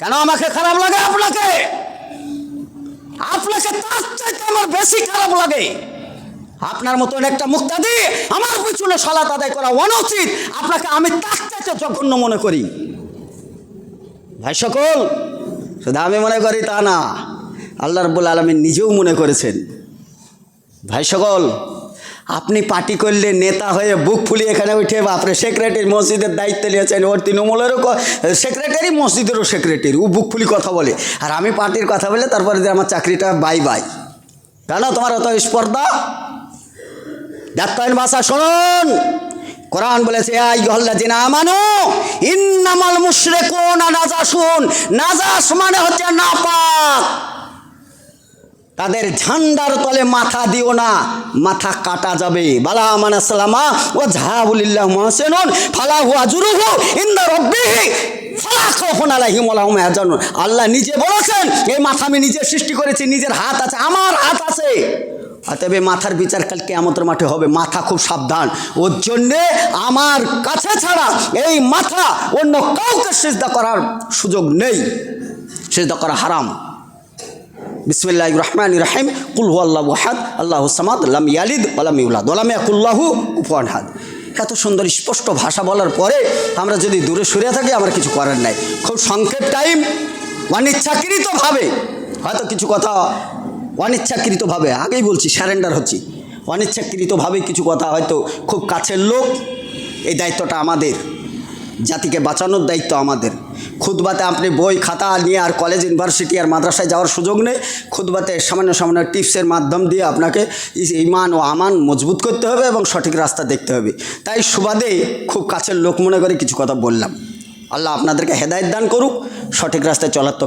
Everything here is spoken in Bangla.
কেন আমাকে খারাপ লাগে আপনাকে? আপনাকে তার চাইতে আমার বেশি খারাপ লাগে। আপনার মতন একটা মুক্তাদি আমার পিছনে সালাত আদায় করা অনুচিত। আপনাকে আমি তার চাইতে জঘন্য মনে করি। ভাই সকল, শুধু আমি মনে করি তা না, আল্লাহ রব্বুল আলমিন নিজেও মনে করেছেন। ভাই সকল আপনি পার্টি করলে নেতা হয়ে বুক ফুলিয়ে এখানে উঠে, বাপরে সেক্রেটারি মসজিদের দায়িত্ব নিয়েছেন ওর তৃণমূলেরও সেক্রেটারি মসজিদেরও সেক্রেটারি ও বুক ফুলি কথা বলে। আর আমি পার্টির কথা বলে তারপরে যে আমার চাকরিটা বাই বাই কেন তোমার অত স্পর্ধা? ডাক্তার ভাষা শুনুন কোরআন বলেছে আই গহল্লা জিনা আমানো, ইন্নামাল মুশরিকুন, নাজাসুন। নাজাস মানে হচ্ছে নাপাক। তাদের ঝান্ডার তলে মাথা দিও না, মাথা কাটা যাবে। বালা আমান আসসালামা ও জাহাবুলিল্লাহ মহসেনুন, ফালাহু আজরুহু ইন্দা রব্বিহি আল্লাহ নিজে বলেছেন, এই মাথা আমি নিজে সৃষ্টি করেছি, নিজের হাত আছে, আমার হাত আছে। অতএব মাথার বিচার কাল কেয়ামতের মাঠে হবে, মাথা খুব সাবধান। ওর জন্যে আমার কাছে ছাড়া এই মাথা অন্য কাউকে সিজদা করার সুযোগ নেই। সিজদা করা হারাম। বিসমিল্লাহ রহমান রাহিম। কুল হু আল্লাহ হাদ আল্লাহ সামাদ, লাম ইয়ালিদ ওলাম ইউলাদ ওলাম ইয়াকুল্লাহু উফান হাদ এত সুন্দর স্পষ্ট ভাষা বলার পরে আমরা যদি দূরে সরে থাকি, আমার কিছু করার নাই। খুব সংক্ষেপ টাইম, অনিচ্ছাকৃতভাবে, হয়তো কিছু কথা অনিচ্ছাকৃতভাবে, আগেই বলছি স্যারেন্ডার হচ্ছি। অনিচ্ছাকৃতভাবে কিছু কথা হয়তো খুব কাছের লোক, এই দায়িত্বটা আমাদের। জাতিকে বাঁচানোর দায়িত্ব আমাদের। খুদবাতে আপনি বই, খাতা নিয়ে আর কলেজ ইউনিভার্সিটি আর মাদ্রাসায় যাওয়ার সুযোগ নেই। খুদবাতে সামান্য সামান্য টিপসের মাধ্যম দিয়ে আপনাকে ইমান ও আমান মজবুত করতে হবে এবং সঠিক রাস্তা দেখতে হবে। তাই সুবাদে খুব কাছের লোক মনে করে কিছু কথা বললাম। আল্লাহ আপনাদেরকে হেদায়ত দান করুক, সঠিক রাস্তায় চলার তো